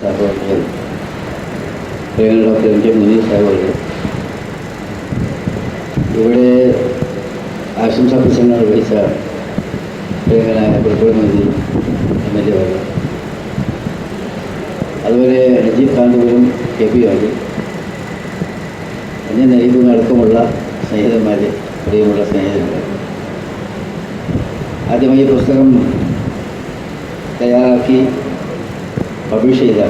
സഹോദരൻ. Priyanka doctor M K Muneer സഹോദരൻ. ഇവിടെ ആശംസാ പ്രസംഗം വിളിച്ച പ്രിയങ്കനായ പുൽപ്പുഴമതി എം എൽ എ അവർ അതുപോലെ രജീവ് കാന്തപുരം കെ പി വാരി എന്നെ നയിക്കുന്ന അടക്കമുള്ള സ്നേഹിതന്മാർ പ്രിയമുള്ള സ്നേഹിതന്മാർ ആദ്യമായി പുസ്തകം തയ്യാറാക്കി പബ്ലിഷ് ചെയ്ത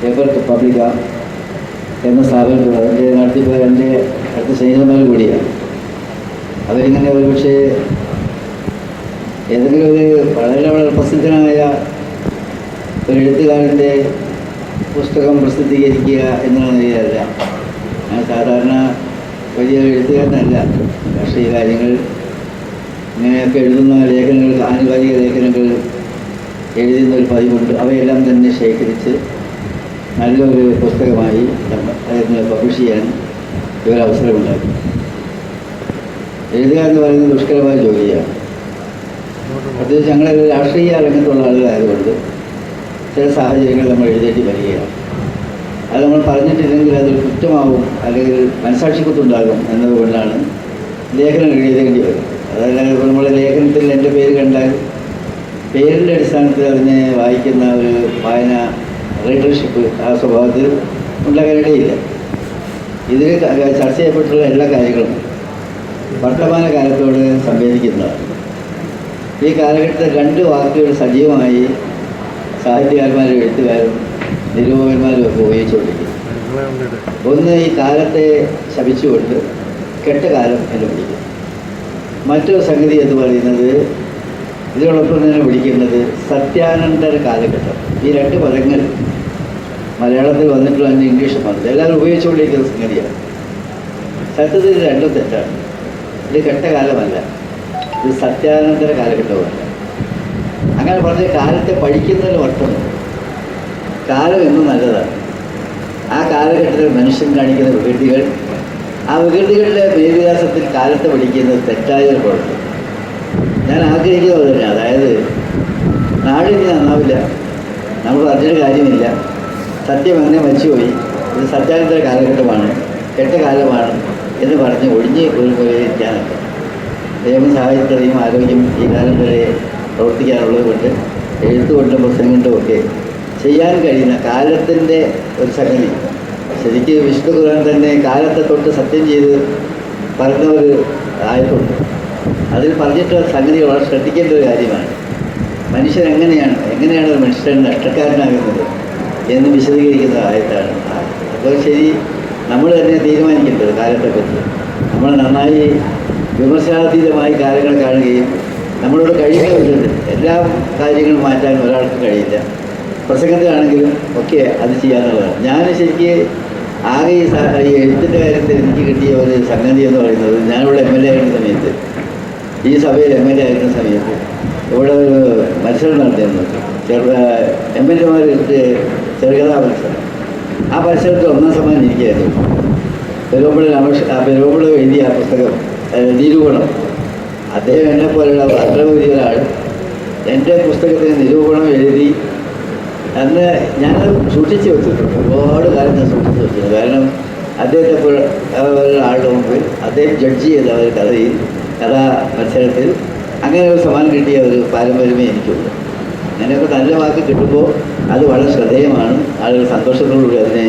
പേപ്പർ പബ്ലിക്ക എന്ന സ്ഥാപനത്തിൽ അതിന്റെ നടത്തിപ്പ് എന്റെ അടുത്ത സ്നേഹിതന്മാർ കൂടിയാണ് അവരിങ്ങനെ ഒരുപക്ഷെ ഏതെങ്കിലും ഒരു വളരെ വളരെ പ്രസിദ്ധനായ ഒരു എഴുത്തുകാരന്റെ പുസ്തകം പ്രസിദ്ധീകരിക്കുക എന്നുള്ള നിലയിലല്ല ഞാൻ സാധാരണ വലിയ എഴുത്തുകാരനല്ല. പക്ഷേ ഈ കാര്യങ്ങൾ ഇങ്ങനെയൊക്കെ എഴുതുന്ന ലേഖനങ്ങൾ ലേഖനങ്ങൾ പതിവുണ്ട് അവയെല്ലാം തന്നെ ശേഖരിച്ച് നല്ലൊരു പുസ്തകമായി അതിന് പബ്ലിഷ് ചെയ്യാൻ ഇവർ അവസരമുണ്ടാക്കി എഴുതുക എന്ന് പറയുന്നത് ദുഷ്കരമായ ജോലിയാണ്. പ്രത്യേകിച്ച് ഞങ്ങൾ രാഷ്ട്രീയ രംഗത്തുള്ള ആളുകളായതുകൊണ്ട് ചില സാഹചര്യങ്ങൾ നമ്മൾ എഴുതേണ്ടി വരികയാണ്. അത് നമ്മൾ പറഞ്ഞിട്ടില്ലെങ്കിൽ അതൊരു കുറ്റമാവും അല്ലെങ്കിൽ മനസാക്ഷിക്കുത്തുണ്ടാകും എന്നതുകൊണ്ടാണ് ലേഖനം എഴുതേണ്ടി വരും അതായത് നമ്മുടെ ലേഖനത്തിൽ എന്റെ പേര് കണ്ടാൽ പേരിന്റെ അടിസ്ഥാനത്തിൽ അതിനെ വായിക്കുന്ന ഒരു വായന റീഡർഷിപ്പ് ആ സ്വഭാവത്തിൽ ഉണ്ടാകാനിടയില്ല. ഇതിൽ ചർച്ച ചെയ്യപ്പെട്ടുള്ള എല്ലാ കാര്യങ്ങളും വർത്തമാന കാലത്തോട് സംവേദിക്കുന്നതാണ് ഈ കാലഘട്ടത്തിൽ രണ്ട് വാക്കുകൾ സജീവമായി സാഹിത്യകാരന്മാരും എഴുത്തുകാരും നിരൂപകന്മാരും ഒക്കെ ഉപയോഗിച്ചുകൊണ്ടിരിക്കുന്നു. ഒന്ന് ഈ കാലത്തെ ശപിച്ചുകൊണ്ട് കെട്ടകാലം എന്ന് വിളിക്കും മറ്റൊരു സംഗതി എന്ന് പറയുന്നത് ഇതിനോടൊപ്പം തന്നെ വിളിക്കുന്നത് സത്യാനന്തര കാലഘട്ടം. ഈ രണ്ട് പദങ്ങൾ മലയാളത്തിൽ വന്നിട്ടുള്ള തന്നെ ഇംഗ്ലീഷ് വന്നത് എല്ലാവരും ഉപയോഗിച്ചുകൊണ്ടിരിക്കുന്ന സംഗതിയാണ്. സത്യത്തിൽ ഇത് രണ്ടും തെറ്റാണ്. ഇത് ഘട്ടകാലമല്ല ഇത് സത്യാനന്തര കാലഘട്ടവുമല്ല. അങ്ങനെ പറഞ്ഞ കാലത്തെ പഠിക്കുന്നതിൽ അർത്ഥമുണ്ട് കാലം എന്നും നല്ലതാണ്. ആ കാലഘട്ടത്തിൽ മനുഷ്യൻ കാണിക്കുന്ന വികൃതികൾ ആ വികൃതികളുടെ വേദിവാസത്തിൽ കാലത്തെ പഠിക്കുന്നത് തെറ്റായ ഒരു കുഴപ്പം ഞാൻ ആഗ്രഹിക്കുന്നത് തന്നെ. അതായത് നാടിനി നന്നാവില്ല. നമ്മൾ പറഞ്ഞൊരു കാര്യമില്ല. സത്യം അങ്ങനെ മരിച്ചുപോയി. ഇത് സത്യാനന്തര കാലഘട്ടമാണ്. കെട്ട കാലമാണ് എന്ന് പറഞ്ഞ് ഒഴിഞ്ഞ് ഒരു ദൈവം സാഹചര്യത്തെയും ആരോഗ്യം ഈ കാലം വരെ പ്രവർത്തിക്കാനുള്ളത് കൊണ്ട്. എഴുത്തുകൊണ്ടും പുസ്തകം കൊണ്ടും ഒക്കെ ചെയ്യാൻ കഴിയുന്ന കാലത്തിന്റെ ഒരു സംഗതി. ശരിക്ക് വിഷ്ണു ഖുർആൻ തന്നെ കാലത്തെ തൊട്ട് സത്യം ചെയ്ത് പറഞ്ഞ ഒരു ആയത്തുണ്ട് അതിൽ പറഞ്ഞിട്ടുള്ള സംഗതി വളരെ ശ്രദ്ധിക്കേണ്ട ഒരു കാര്യമാണ്. മനുഷ്യൻ എങ്ങനെയാണ് എങ്ങനെയാണ് ഒരു മനുഷ്യൻ നഷ്ടക്കാരനാകുന്നത് എന്ന് വിശദീകരിക്കുന്ന ആയത്താണ് അപ്പോൾ ശരി നമ്മൾ തന്നെ തീരുമാനിക്കേണ്ടത് കാലത്തെപ്പറ്റി നമ്മൾ നന്നായി വിമർശനാതീതമായി കാര്യങ്ങൾ കാണുകയും നമ്മളോട് കഴിയുന്നവരുണ്ട് എല്ലാ കാര്യങ്ങളും മാറ്റാൻ ഒരാൾക്ക് കഴിയില്ല. പ്രസംഗത്തിലാണെങ്കിലും ഒക്കെ അത് ചെയ്യാനുള്ളതാണ് ഞാൻ ശരിക്ക് ആകെ ഈ എഴുത്തിന്റെ കാര്യത്തിൽ എനിക്ക് കിട്ടിയ ഒരു സംഗതി എന്ന് പറയുന്നത് ഞാനിവിടെ എം എൽ എ ആയിരുന്ന സമയത്ത് ഈ സഭയിൽ എം എൽ എ ആയിരുന്ന സമയത്ത് ഇവിടെ ഒരു മത്സരം നടത്തിയിരുന്നു. ചെറു എം എൽ എമാർ ചെറുകഥാ മത്സരം. ആ മത്സരത്തിൽ ഒന്നാം സമ്മാനം ഇരിക്കുകയായിരുന്നു പെരുമ്പള രാമകൃഷ്ണ പെരുമ്പള എഴുതിയ ആ പുസ്തകം നിരൂപണം. അദ്ദേഹം എന്നെ പോലെയുള്ള അത്ര വലിയ ഒരാൾ എന്റെ പുസ്തകത്തിന് നിരൂപണം എഴുതി അന്ന് ഞാനത് സൂക്ഷിച്ച് വെച്ചിട്ടുണ്ട്. ഒരുപാട് കാലം ഞാൻ സൂക്ഷിച്ച് വെച്ചിട്ടുണ്ട്. കാരണം അദ്ദേഹത്തെ പോലെ ആളുടെ മുമ്പിൽ അദ്ദേഹം ജഡ്ജ് ചെയ്ത ഒരു കഥയിൽ കഥാ മത്സരത്തിൽ അങ്ങനെ ഒരു സമ്മാനം കിട്ടിയ ഒരു പാരമ്പര്യമേ എനിക്കുള്ളൂ. അങ്ങനെയൊക്കെ നല്ല വാക്ക് കിട്ടുമ്പോൾ അത് വളരെ ശ്രദ്ധേയമാണ്. ആളുകൾ സന്തോഷത്തോടുകൂടി അതിനെ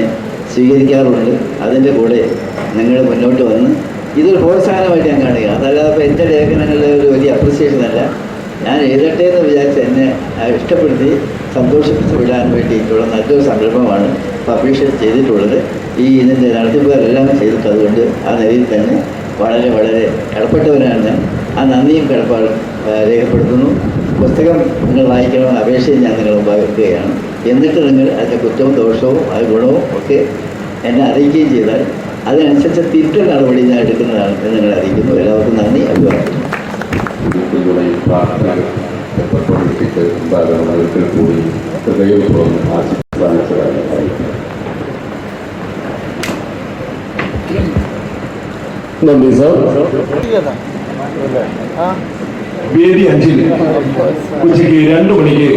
സ്വീകരിക്കാറുണ്ട്. അതിന്റെ കൂടെ നിങ്ങൾ മുന്നോട്ട് വന്ന് ഇതൊരു പ്രോത്സാഹനമായിട്ട് ഞാൻ കാണുക അതല്ലാതെ ഇപ്പോൾ എന്റെ ലേഖനങ്ങളുടെ ഒരു വലിയ അപ്രിസിയേഷൻ അല്ല. ഞാൻ എഴുതട്ടെ എന്ന് വിചാരിച്ച് എന്നെ ഇഷ്ടപ്പെടുത്തി സന്തോഷിപ്പിച്ച് വിടാൻ വേണ്ടിയിട്ടുള്ള നല്ലൊരു സംരംഭമാണ് പബ്ലിഷ് ചെയ്തിട്ടുള്ളത്. ഈ ഇതിന്റെ നടത്തിപ്പുകാരെല്ലാം ചെയ്തിട്ട് അതുകൊണ്ട് ആ നിലയിൽ തന്നെ വളരെ വളരെ കടപ്പെട്ടവനാണ് ഞാൻ ആ നന്ദിയും കടപ്പാടും രേഖപ്പെടുത്തുന്നു. പുസ്തകം നിങ്ങൾ വായിക്കണമെന്ന അപേക്ഷയും ഞാൻ നിങ്ങൾ വെക്കുകയാണ് എന്നിട്ട് നിങ്ങൾ അതിന്റെ കുറ്റവും ദോഷവും അത് ഗുണവും ഒക്കെ എന്നെ അറിയിക്കുകയും ചെയ്താൽ അതിനനുസരിച്ച് തിരുത്തൽ നടപടി ഞാൻ എടുക്കുന്നതാണ് എന്ന് നിങ്ങൾ അറിയിക്കുന്നു. എല്ലാവർക്കും നന്ദി ഒരിക്കൽ കൂടി ഹൃദയപൂർവം നന്ദി സാർ. വേദി അഞ്ചിൽ ഉച്ചയ്ക്ക് രണ്ട് മണിക്ക്